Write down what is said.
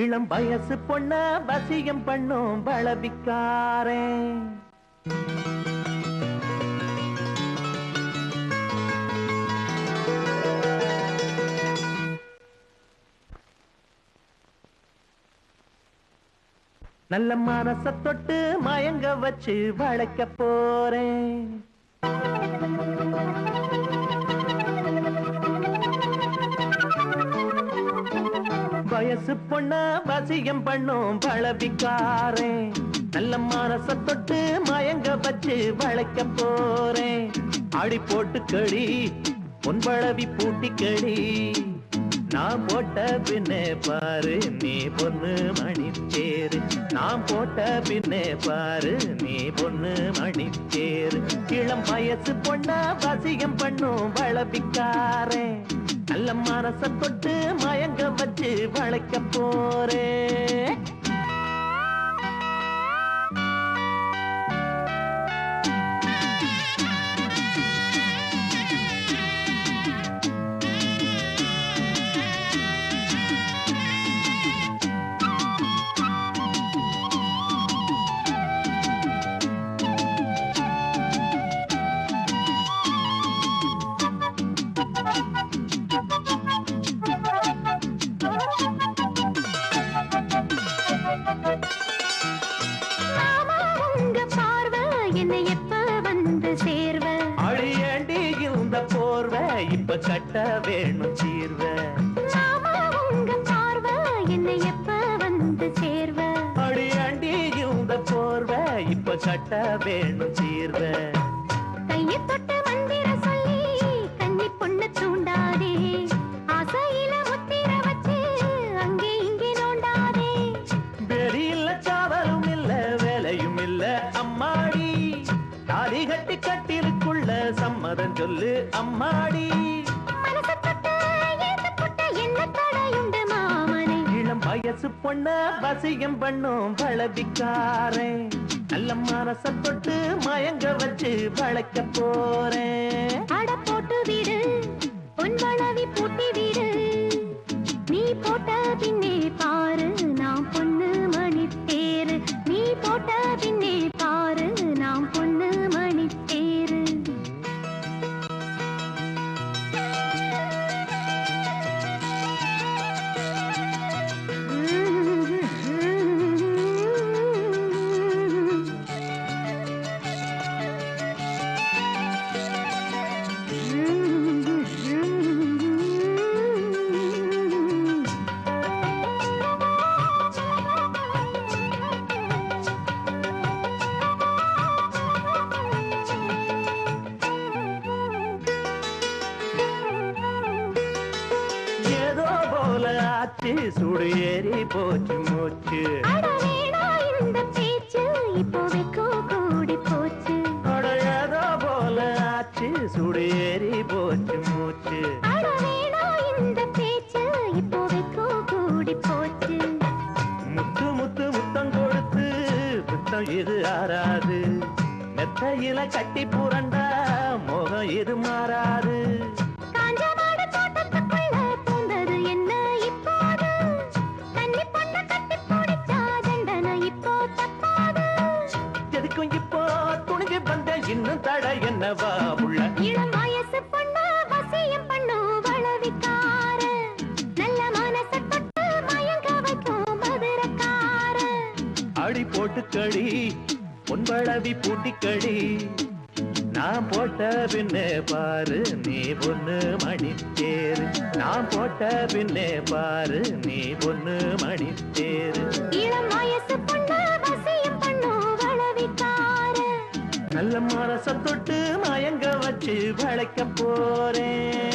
இளம் வயசு பொண்ண வசியம் பண்ணும் பழபிக்காரே நல்ல மனச தொட்டு மயங்க வச்சு வளைக்க போறேன். வயசு பொண்ண வசியம் பண்ணும் பளவிக்காரே நல்ல மனச தொட்டு மயங்க வச்சு வளைக்க போறேன். ஆடி போட்டு களி பொன்பழவி பூட்டி களி நான் போட்ட பின்னே பாரு நீ பொண்ணு மணிச்சேரு. நான் போட்ட பின்னே பாரு நீ பொண்ணு மணிச்சேரு. இளம் வயசு பொண்ண வசியம் பண்ணும் வளபிக்காரே நல்ல மனச தொட்டு மயங்க வச்சு வளைக்க போறேன். அழியண்டி இந்த போர்வை இப்ப கட்ட வேணும் சீர்வ. உங்க பார்வை என்னை எப்ப வந்து சேர்வ? அழியண்டி இந்த போர்வை இப்ப கட்ட வேணும் சீர்வ. கையை தொட்டு மந்திர சொல்லி கன்னி பொண்ணு தூண்டாதே. சம்மதம் சொல்லு அம்மாடி. இளம் வயசு பொண்ண வசியம் பண்ணும் வளபிக்காரன் நல்ல மனச தொட்டு மயங்க வச்சு வளைக்க போறேன். ஆச்சு சுடு ஏறி போச்சு மூச்சு. அட வேணா இந்த பேச்சு இப்போ வெக்கோ கூடி போச்சு. அட ஏதோ போல ஆச்சு சுடு ஏறி போச்சு மூச்சு. அட வேணா இந்த பேச்சு இப்போ வெக்கோ கூடி போச்சு. முத்து முத்து முத்தம் கொடுத்து முத்தம் இது ஆறாது. மெத்தையில கட்டி புரண்டா முகம் இது மாறாது அடி போட்டு களி பொன்பளவி பூட்டி களி நான் போட்ட பின்னே பாரு நீ பொண்ணு மணி தேரு நான் போட்ட பின்னே பாரு நீ பொண்ணு மணி தேரு இளம் வயசு பொண்ணு வசியம் பண்ணு வளவிக்கார நல்ல மனச தொட்டு மயங்க வச்சு வளைக்க போறேன்.